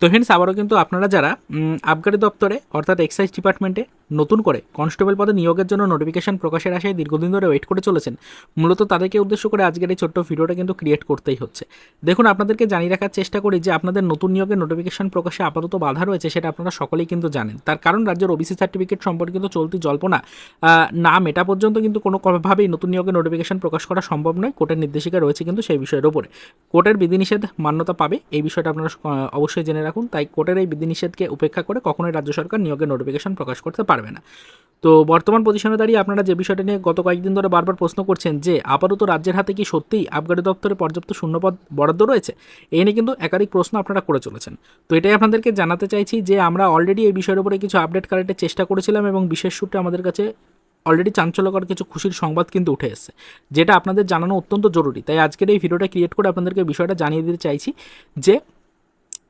তো ফ্রেন্ডস আবারও কিন্তু আপনারা যারা আবগারি দপ্তরে, অর্থাৎ এক্সাইজ ডিপার্টমেন্টে নতুন করে কনস্টেবল পদে নিয়োগের জন্য নোটিফিকেশন প্রকাশের আশায় দীর্ঘদিন ধরে ওয়েট করে চলেছেন, মূলত তাদেরকে উদ্দেশ্য করে আজকের এই ছোট্ট ভিডিওটা কিন্তু ক্রিয়েট করতেই হচ্ছে। দেখুন, আপনাদেরকে জানিয়ে রাখার চেষ্টা করি যে আপনাদের নতুন নিয়োগের নোটিফিকেশন প্রকাশে আপাতত বাধা রয়েছে সেটা আপনারা সকলেই কিন্তু জানেন। তার কারণ, রাজ্যের ওবিসি সার্টিফিকেট সম্পর্কিত চলতি জল্পনা না মেটা পর্যন্ত কিন্তু কোনো ভাবেই নতুন নিয়োগের নোটিফিকেশন প্রকাশ করা সম্ভব নয়। কোর্টের নির্দেশিকা রয়েছে কিন্তু সেই বিষয়ের ওপরে কোর্টের বিধিনিষেধ মান্যতা পাবে, এই বিষয়টা আপনারা অবশ্যই জেনে রাখুন, তাই কোর্টের এই বিধিনিষেধকে উপেক্ষা করে কখনোই রাজ্য সরকার নিয়োগের নোটিফিকেশন প্রকাশ করতে পারবে না। তো বর্তমান পজিশনে দাঁড়িয়ে আপনারা যে বিষয়টা নিয়ে গত কয়েকদিন ধরে বারবার প্রশ্ন করছেন যে, আপাতত রাজ্যের হাতে কি সত্যিই আবগারি দপ্তরে পর্যাপ্ত শূন্যপদ বরাদ্দ রয়েছে? এই নিয়ে কিন্তু একাধিক প্রশ্ন আপনারা করে চলেছেন। তো এটাই আপনাদেরকে জানাতে চাইছি যে, আমরা অলরেডি এই বিষয়ের উপরে কিছু আপডেট কালেক্টের চেষ্টা করেছিলাম এবং বিশেষ সূত্রে আমাদের কাছে অলরেডি চাঞ্চল্যকর কিছু খুশির সংবাদ কিন্তু উঠে এসেছে, যেটা আপনাদের জানানো অত্যন্ত জরুরি। তাই আজকের এই ভিডিওটা ক্রিয়েট করে আপনাদেরকে বিষয়টা জানিয়ে দিতে চাইছি যে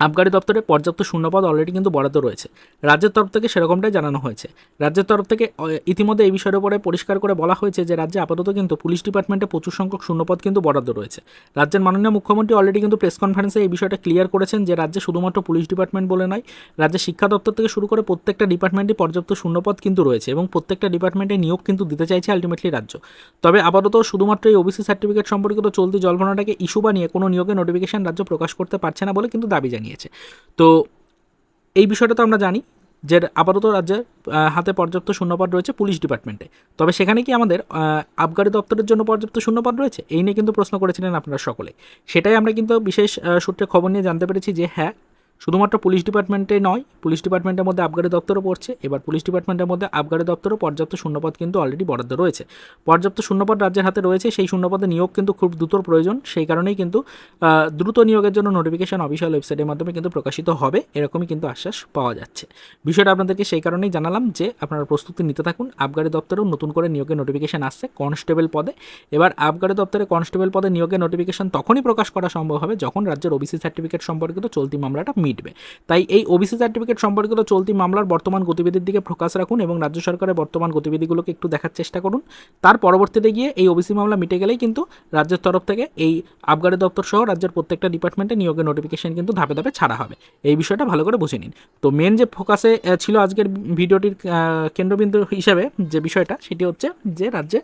আবগারি দপ্তরে পর্যাপ্ত শূন্যপদ অলরেডি কিন্তু বরাদ্দ রয়েছে। রাজ্যের তরফ থেকে সেরকমটাই জানানো হয়েছে। রাজ্যের তরফ থেকে ইতিমধ্যে এই বিষয়ের উপরে পরিষ্কার করে বলা হয়েছে যে, রাজ্যে আপাতত কিন্তু পুলিশ ডিপার্টমেন্টে প্রচুর সংখ্যক শূন্যপদ কিন্তু বরাদ্দ রয়েছে। রাজ্যের মাননীয় মুখ্যমন্ত্রী অলরেডি কিন্তু প্রেস কনফারেন্সে এই বিষয়টা ক্লিয়ার করেছেন যে, রাজ্যে শুধুমাত্র পুলিশ ডিপার্টমেন্ট বলে নয়, রাজ্যের শিক্ষা দপ্তর থেকে শুরু করে প্রত্যেকটা ডিপার্টমেন্টে পর্যাপ্ত শূন্যপদ কিন্তু রয়েছে এবং প্রত্যেকটা ডিপার্টমেন্টে নিয়োগ কিন্তু দিতে চাইছে আলটিমেটলি রাজ্য। তবে আপাতত শুধুমাত্র এই ওবিসি সার্টিফিকেট সম্পর্কিত চলতি জল্পনাটাকে ইস্যু বানিয়ে কোনো নিয়োগের নোটিফিকেশন রাজ্য প্রকাশ করতে পারছে না বলে কিন্তু দাবি জানিয়েছে তো এই বিষয়টা তো আমরা জানি যে আপাতত রাজ্যের হাতে পর্যাপ্ত শূন্যপদ রয়েছে পুলিশ ডিপার্টমেন্টে। তবে সেখানে কি আমাদের আবগারি দপ্তরের জন্য পর্যাপ্ত শূন্যপদ রয়েছে? এই নিয়ে কিন্তু প্রশ্ন করেছিলেন আপনারা সকলে। সেটাই আমরা কিন্তু বিশেষ সূত্রে খবর নিয়ে জানতে পেরেছি যে হ্যাঁ শুধুমাত্র পুলিশ ডিপার্টমেন্টে নয়, পুলিশ ডিপার্টমেন্টের মধ্যে আবগারি দপ্তরও পড়ছে। এবার পুলিশ ডিপার্টমেন্টের মধ্যে আবগারি দপ্তরও পর্যাপ্ত শূন্যপদ কিন্তু অলরেডি বরাদ্দ রয়েছে। পর্যাপ্ত শূন্যপদ রাজ্যের হাতে রয়েছে, সেই শূন্যপদে নিয়োগ কিন্তু খুব দ্রুত প্রয়োজন। সেই কারণেই কিন্তু দ্রুত নিয়োগের জন্য নোটিফিকেশন অফিসিয়াল ওয়েবসাইটের মাধ্যমে কিন্তু প্রকাশিত হবে। এরকমই কিন্তু আশ্বাস পাওয়া যাচ্ছে। বিষয়টা আপনাদেরকে সেই কারণেই জানালাম যে, আপনারা প্রস্তুতি নিতে থাকুন। আবগারি দপ্তরেও নতুন করে নিয়োগের নোটিফিকেশন আসছে কনস্টেবল পদে। এবার আবগারি দপ্তরে কনস্টেবল পদে নিয়োগের নোটিফিকেশন তখনই প্রকাশ করা সম্ভব হবে যখন রাজ্যের ওবিসি সার্টিফিকেট সম্পর্কিত চলতি মামলাটা মিটবে। তাই এই ওবিসি সার্টিফিকেট সম্পর্কিত চলতি মামলার বর্তমান গতিবিধির দিকে ফোকাস রাখুন এবং রাজ্য সরকারের বর্তমান গতিবিধিগুলোকে একটু দেখার চেষ্টা করুন। তার পরবর্তীতে গিয়ে এই ওবিসি মামলা মিটে গেলেই কিন্তু রাজ্যের তরফ থেকে এই আবগারি দপ্তর সহ রাজ্যের প্রত্যেকটা ডিপার্টমেন্টে নিয়োগের নোটিফিকেশন কিন্তু ধাপে ধাপে ছাড়া হবে। এই বিষয়টা ভালো করে বুঝে নিন। তো মেন যে ফোকাসে ছিল আজকের ভিডিওটির কেন্দ্রবিন্দু হিসাবে যে বিষয়টা, সেটি হচ্ছে যে রাজ্যে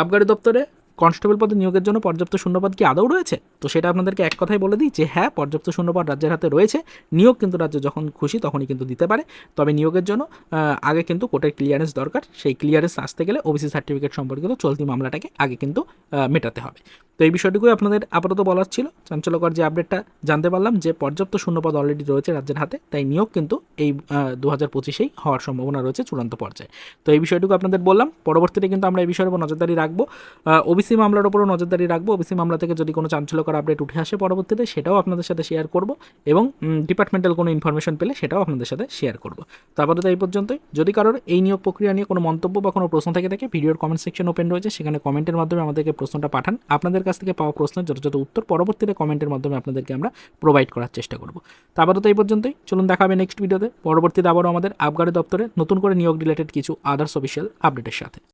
আবগারি দপ্তরে কনস্টেবল পদে নিয়োগের জন্য পর্যাপ্ত শূন্যপদ কি আদৌ রয়েছে? তো সেটা আপনাদেরকে এক কথাই বলে দিই যে হ্যাঁ পর্যাপ্ত শূন্যপদ রাজ্যের হাতে রয়েছে। নিয়োগ কিন্তু রাজ্য যখন খুশি তখনই কিন্তু দিতে পারে। তবে নিয়োগের জন্য আগে কিন্তু কোর্টের ক্লিয়ারেন্স দরকার। সেই ক্লিয়ারেন্স আসতে গেলে ওবিসি সার্টিফিকেট সম্পর্কিত চলতি মামলাটাকে আগে কিন্তু মেটাতে হবে। তো এই বিষয়টুকুই আপনাদের আপাতত বলার ছিল। চাঞ্চল্যকর যে আপডেটটা জানতে পারলাম যে পর্যাপ্ত শূন্যপদ অলরেডি রয়েছে রাজ্যের হাতে, তাই নিয়োগ কিন্তু এই দু হাজার পঁচিশেই হওয়ার সম্ভাবনা রয়েছে চূড়ান্ত পর্যায়ে। তো এই বিষয়টুকু আপনাদের বললাম। পরবর্তীতে কিন্তু আমরা এই বিষয়ের উপর নজরদারি রাখব। ওবিসি মামলার উপরও নজরদারি রাখব। ওবিসি মামলা থেকে যদি কোনো চাঞ্চল্যকর আপডেট উঠে আসে পরবর্তীতে, সেটাও আপনাদের সাথে শেয়ার করব এবং ডিপার্টমেন্টাল কোনো ইনফরমেশন পেলে সেটাও আপনাদের সাথে শেয়ার করব। তো আপাতত এই পর্যন্তই। যদি কারোর এই নিয়োগ প্রক্রিয়া নিয়ে কোনো মন্তব্য বা কোনো প্রশ্ন থেকে থাকে ভিডিওর কমেন্ট সেকশন ওপেন রয়েছে। সেখানে কমেন্টের মাধ্যমে আমাদেরকে প্রশ্নটা পাঠান। আপনাদের কাছ থেকে পাওয়া প্রশ্নের যথাযথ উত্তর পরবর্তীতে কমেন্টের মাধ্যমে আপনাদেরকে আমরা প্রোভাইড করার চেষ্টা করব। তো আপাতত এই পর্যন্তই। চলুন দেখা হবে নেক্সট ভিডিওতে পরবর্তীতে আবারও আমাদের আবগারি দপ্তরে নতুন করে নিয়োগ রিলেটেড কিছু আদার্স অফিসিয়াল আপডেটের সাথে।